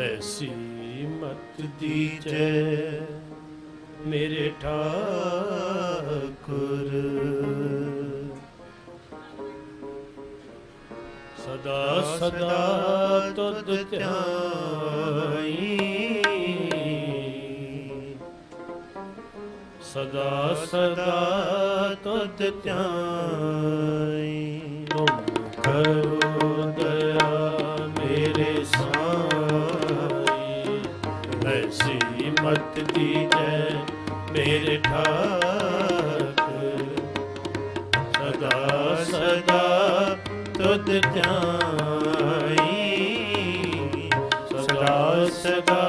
ਐਸੀ ਮਤ ਦੀਜੈ ਮੇਰੇ ਠਾਕੁਰ। ਸਦਾ ਸਦਾ ਤੁਧ ਧਿਆਈ। ਸਦਾ ਸਦਾ ਤੁਧ ਧਿਆਈ। ਤੁਮ ਕਰੋ ਐਸੀ ਮਤ ਦੀਜੈ ਮੇਰੇ ਠਾਕੁਰ ਸਦਾ ਸਦਾ ਤੁਧ ਧਿਆਈ। ਸਦਾ ਸਦਾ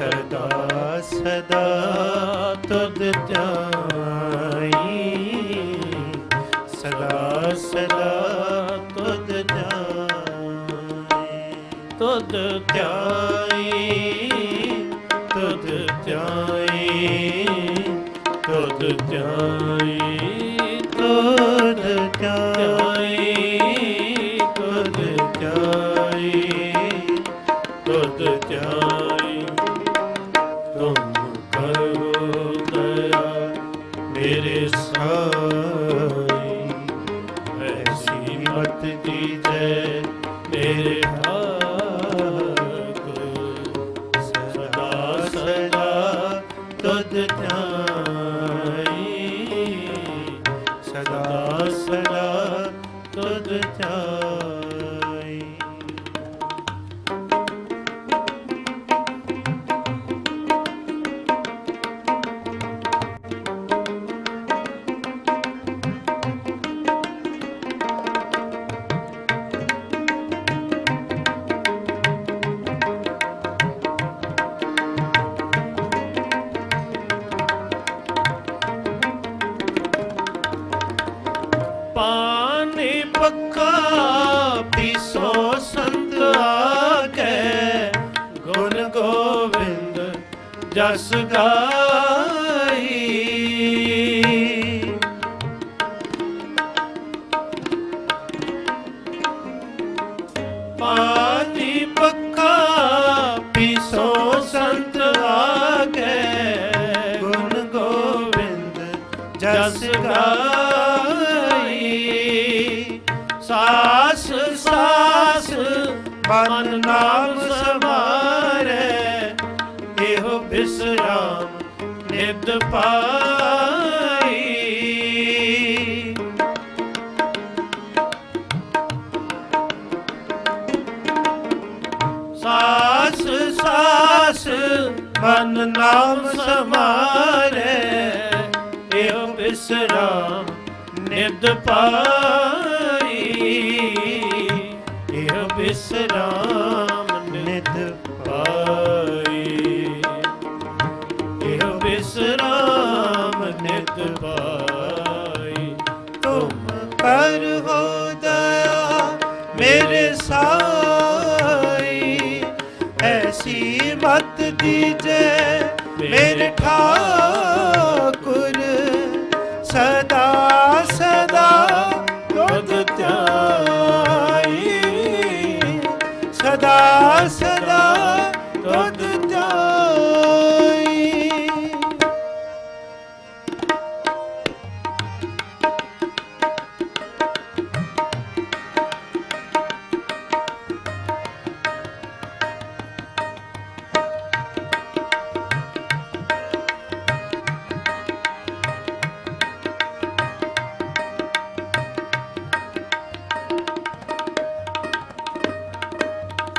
ਠਾਕੁਰ ਸਦਾ ਸਦਾ ਤੁਧ ਧਿਆਈ ਸਦਾ ਸਦਾ ਤੁਧ ਧਿਆਈ ਤੁਧ ਧਿਆਈ ਤੁਧ ਧਿਆਈ ਤੁਧ ਧਿਆਈ ਤੁਧ ਧਿਆਈ ਤੁਧ ਜਸ ਗਾਈ। ਪਾਣੀ ਪੱਕਾ ਪੀਸੋ ਸੰਤ ਆਗੇ। ਗੁਣ ਗੋਬਿੰਦ ਜਸ ਗਾਈ। ਸਾਸ ਸਾਸ ਮਨ ਨਾਮ ਨਿਤ ਪਾਈ। ਸਾਸ ਸਾਸ ਮਨ ਨਾਮ ਸਮਾਰੇ ਇਹੋ ਬਿਸਰਾਮ ਨਿਦ ਪਾਈ। ਇਹੋ ਬਿਸਰਾਮ ਕਰ ਹੋ ਦਇਆ ਮੇਰੇ ਸਾਈ ਐਸੀ ਮਤ ਦੀਜੈ ਮੇਰੇ ਠਾਕੁਰ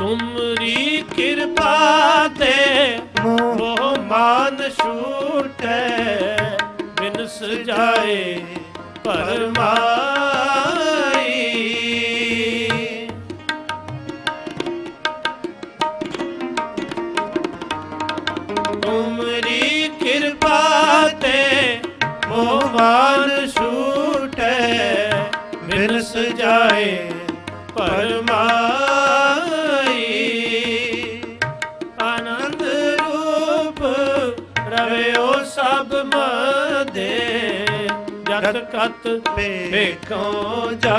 ਤੁਮਰੀ ਕਿਰਪਾ ਤੇ ਮੋਹ ਮਾਨ ਛੂਟੇ ਬਿਰਸ ਜਾਏ ਪਰਮਾਈ। ਤੁਮਰੀ ਕਿਰਪਾ ਤੇ ਮੋਹਮਾਨ ਛੂਟੈ ਬਿਰਸ ਜਾਏ ਪਰਮਾਈ ਜਤ ਕਤ ਵੇਖੋ ਜਾਈ।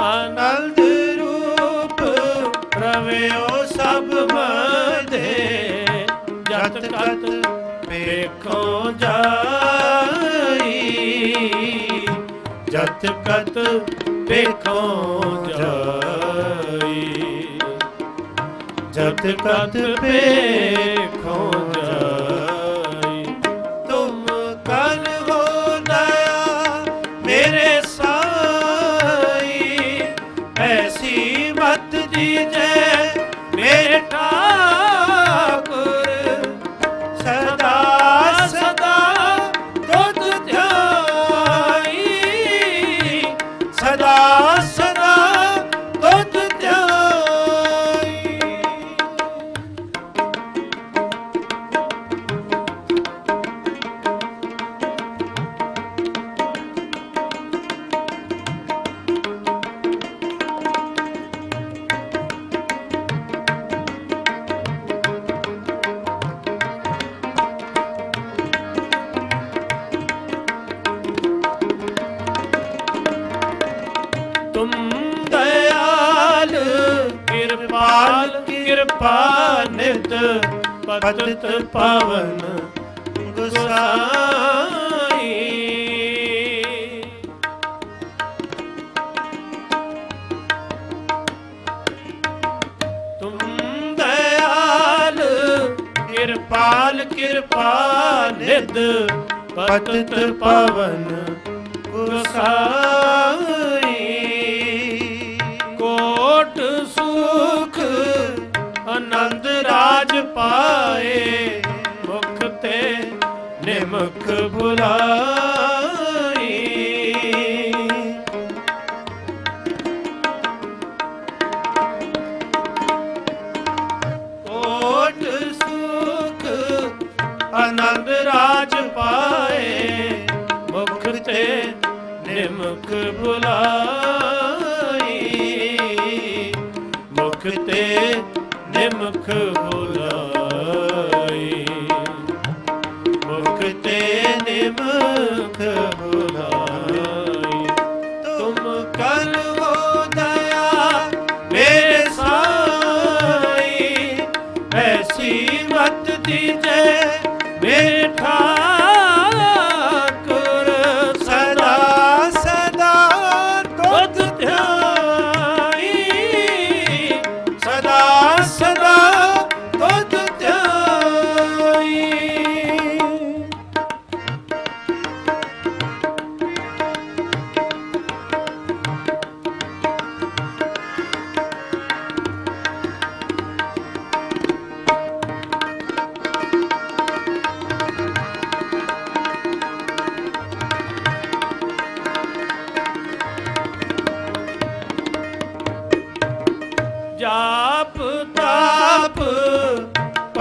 ਆਨੰਦ ਰੂਪ ਰਵਿਓ ਸਭ ਮਦੇ ਜਤ ਕਤ ਵੇਖੋ ਜਾਈ। ਜਤ ਕਤ ਵੇਖੋ ਜਾਈ। ਜਤ ਕਤ ਵੇਖੋ ਕਿਰਪਾਲ ਕਿਰਪਾ ਨਿਤ ਪਤਿਤ ਪਾਵਨ ਗੁਸਾਈ। ਤੁਮ ਦਇਆਲ ਕਿਰਪਾਲ ਕਿਰਪਾ ਨਿਤ ਪਤਿਤ ਪਾਵਨ ਗੁਸਾਈ। ਪਾਏ ਮੁਖ ਤੇ ਨਿਮਖ ਬੁਲਾਈ। ਕੋਟ ਸੁਖ ਆਨੰਦ ਰਾਜ ਪਾਏ ਮੁਖ ਤੇ ਨਿਮਖ ਬੁਲਾਈ। ਨਿਮਖ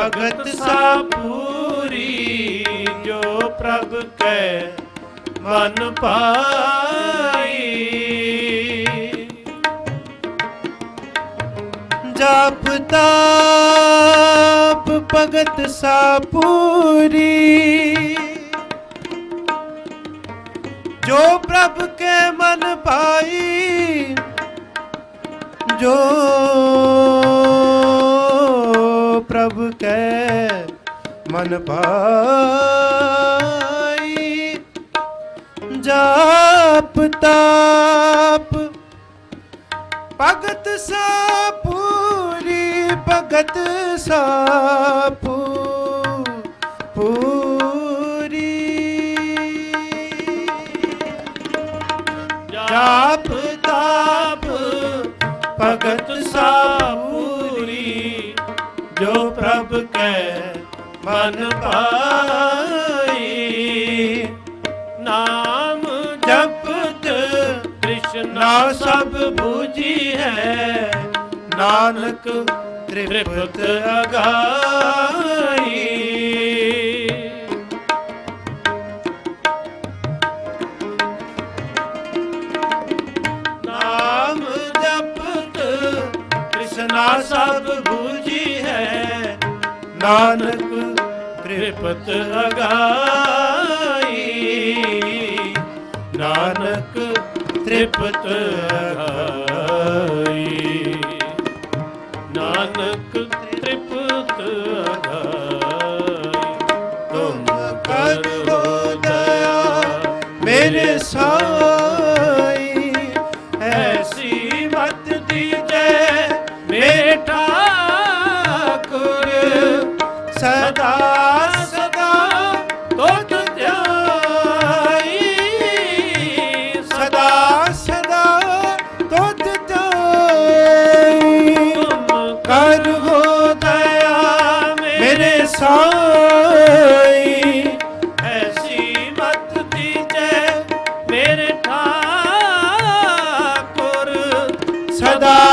ਭਗਤ ਸਾਪੂਰੀ, ਜੋ ਪ੍ਰਭ ਕੈ ਮਨ ਪਾਈ ਜਾਪ ਤਾਪ ਭਗਤ ਸਾਪੂਰੀ, ਜੋ ਪ੍ਰਭ ਕੇ ਮਨ ਪਾਈ ਜੋ ਕੈ ਮਨ ਪਾਈ ਜਾਪ ਤਾਪ ਭਗਤ ਸਾਪੂਰੀ ਭਗਤ ਸਾਪੂ ਪੂਰੀ ਜਾਪ ਤਾਪ ਭਗਤ ਸਾ ਕੈ ਮਨ ਪਾਈ ਨਾਮ ਜਪਤ ਕ੍ਰਿਸ਼ਨ ਸਭ ਬੂਝੀ ਹੈ। ਨਾਨਕ ਤ੍ਰਿਪਤ ਅਗਾਈ। ਨਾਮ ਜਪਤ ਕ੍ਰਿਸ਼ਨਾ ਸਭ ਨਾਨਕ ਤ੍ਰਿਪਤ ਅਗਾਈ। ਨਾਨਕ ਤ੍ਰਿਪਤ ਅਗਾਈ। सदा